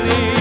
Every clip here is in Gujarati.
Hare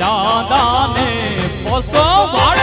ચાંદાને પોસો વાળે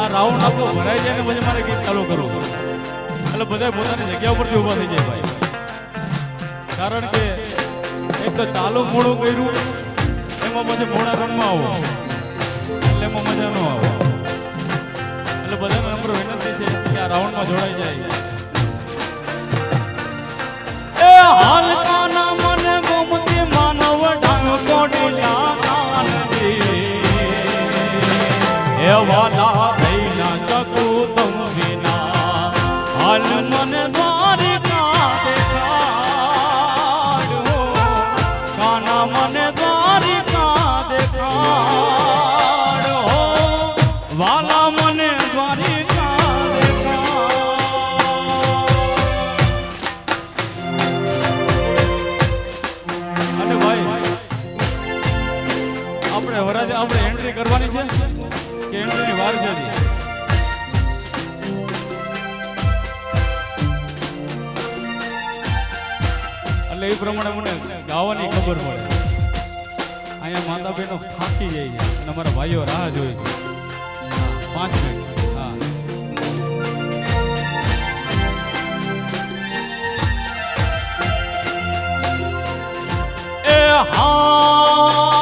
આ રાઉન્ડ આપણો ભરાઈ જાય ને પછી મારે ગીત ચાલુ કરવું એટલે બધા પોતાની જગ્યા ઉપરથી ઊભા થઈ જાય ભાઈ. કારણ કે એક તો ચાલુ મોડું કર્યું, એમાં પછી મોડા રમવા આવો. એટલે એમાં મજા ન આવે. એટલે બધાને નંબર વિનંતી છે કે આ રાઉન્ડમાં જોડાઈ જાય. માનવ ડાંગ કોડીલા કાનજી એ વાલા આપણે એન્ટ્રી કરવાની છે, કે એન્ટ્રીની વાર છે એટલે એ પ્રમાણે મને ગાવાની ખબર પડે. અહીંયા માતા બહેનો ફાંકી જાય છે, અને અમારા ભાઈઓ રાહ જોઈ છે. પાંચ મિનિટ. હા. એ હા!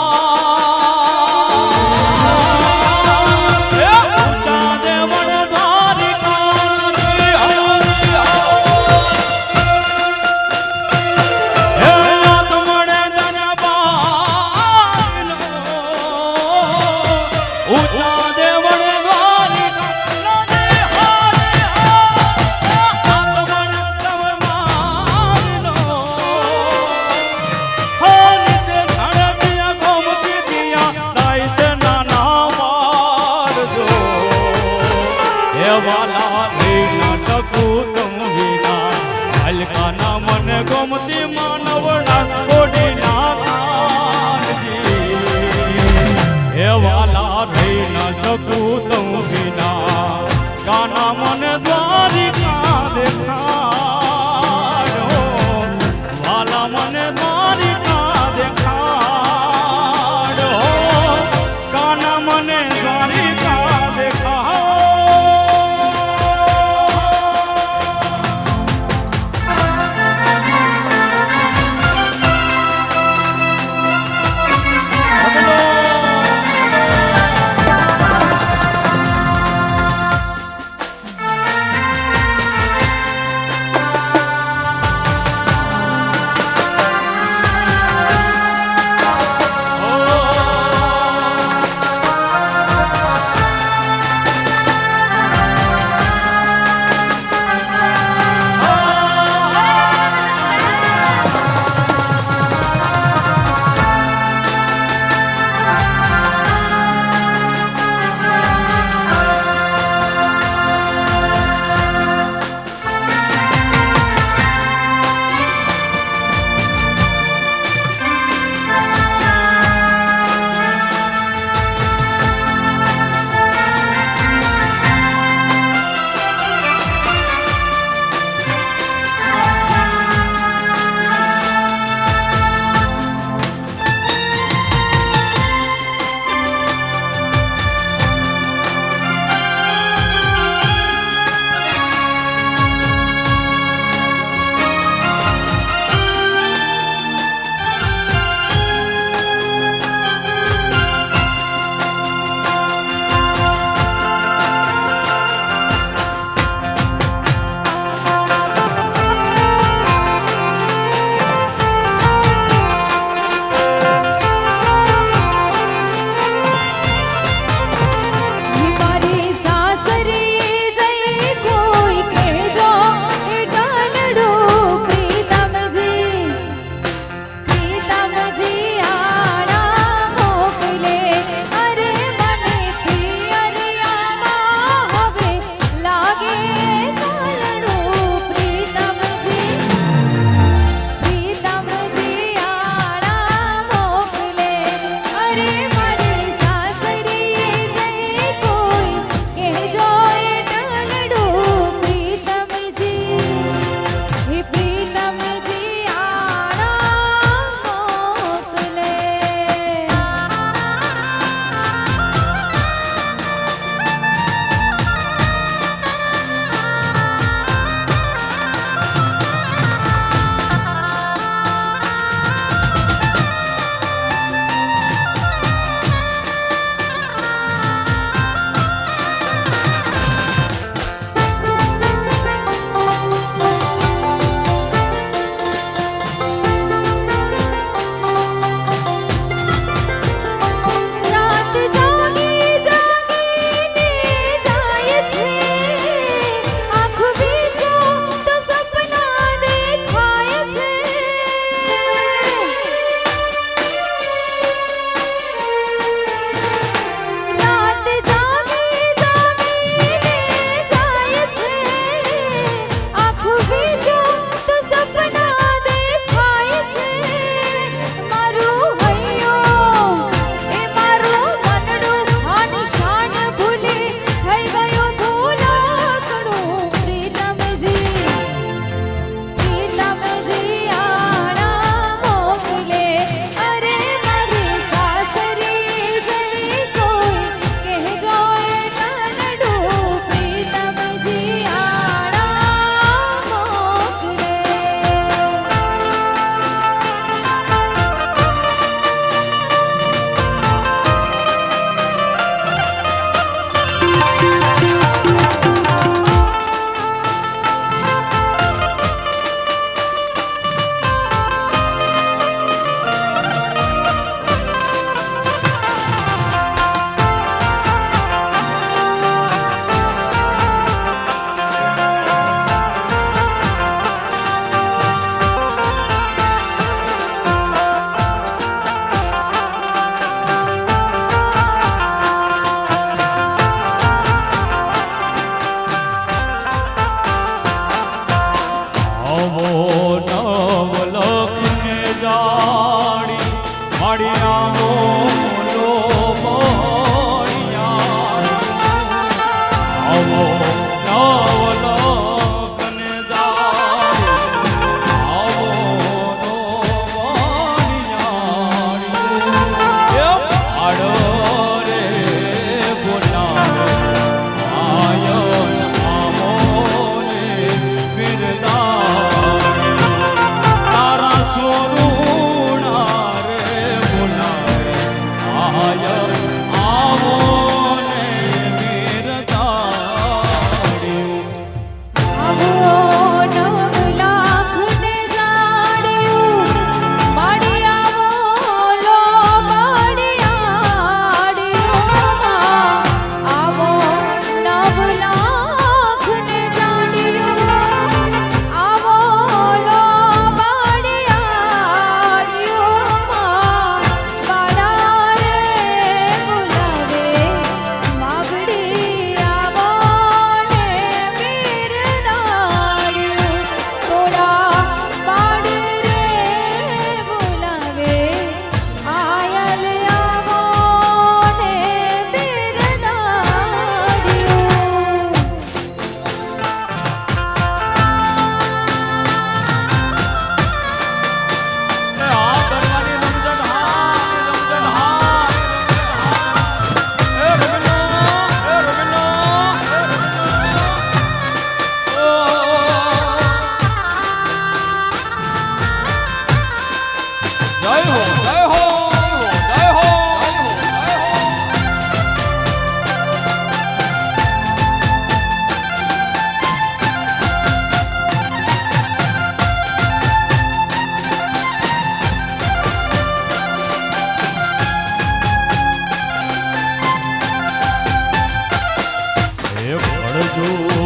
એ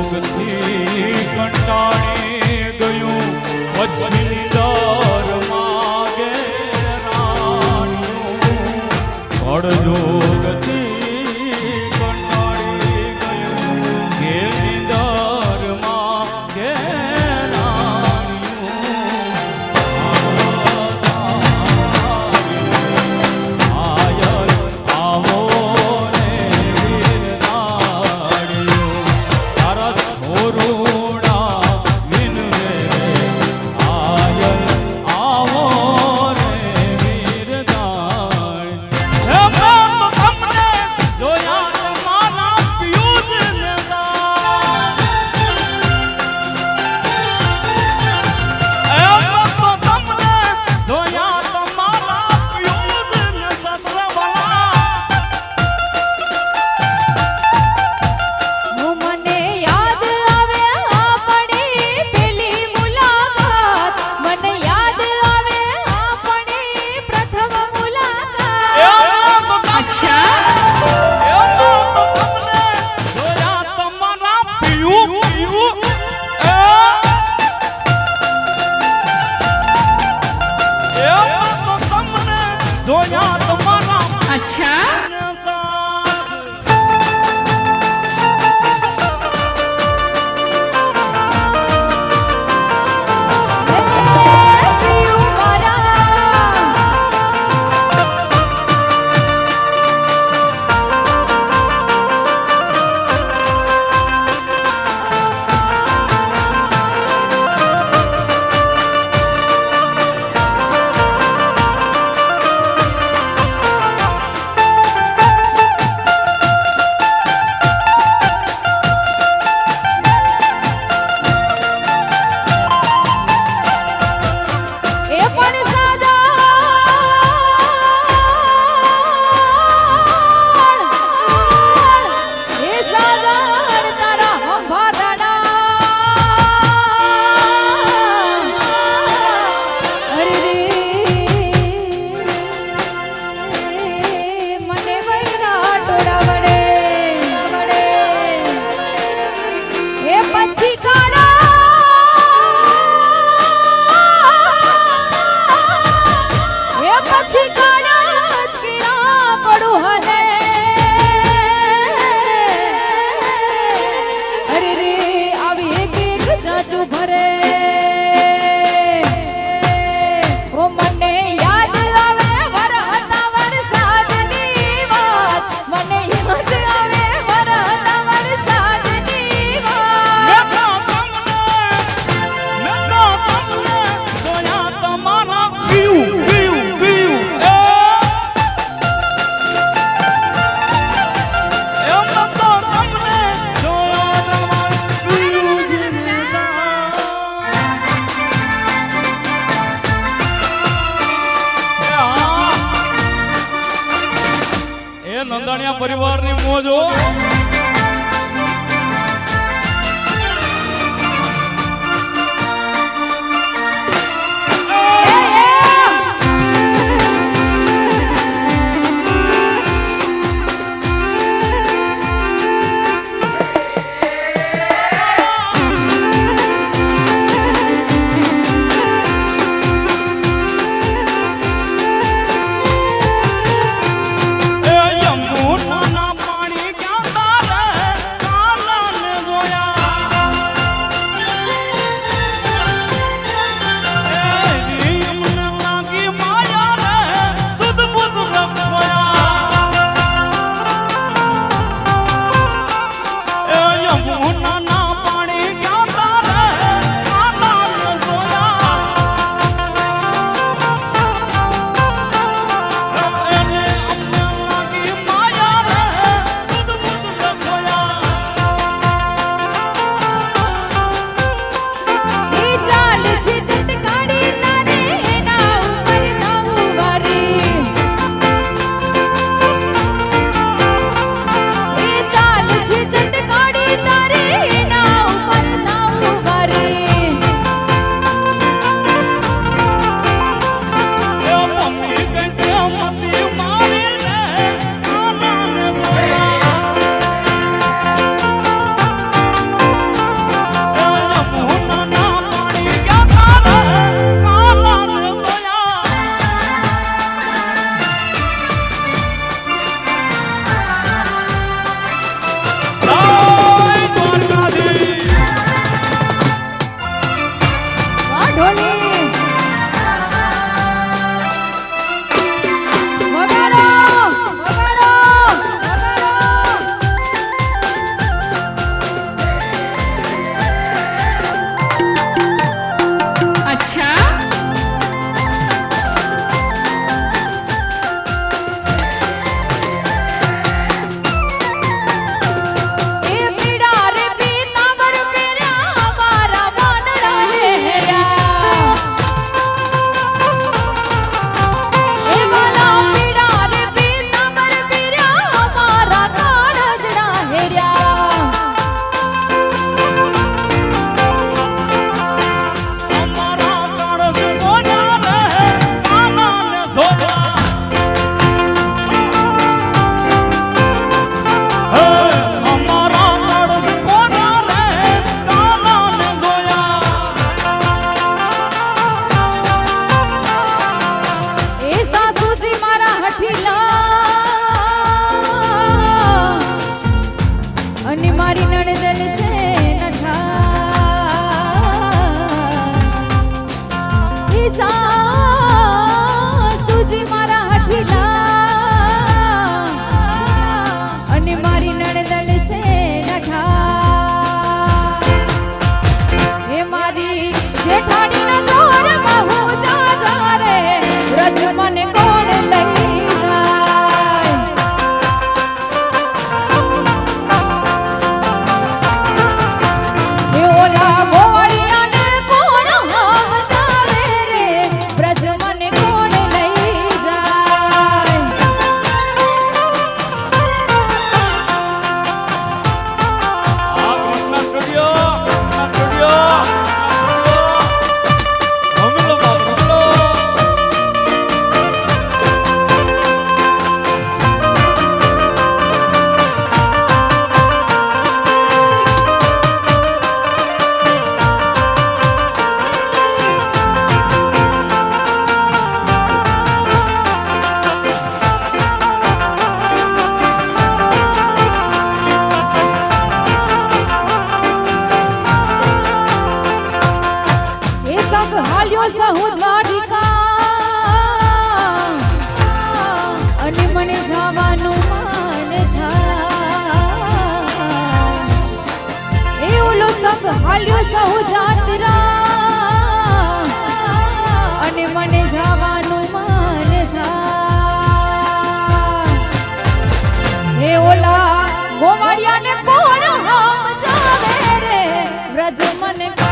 conectar.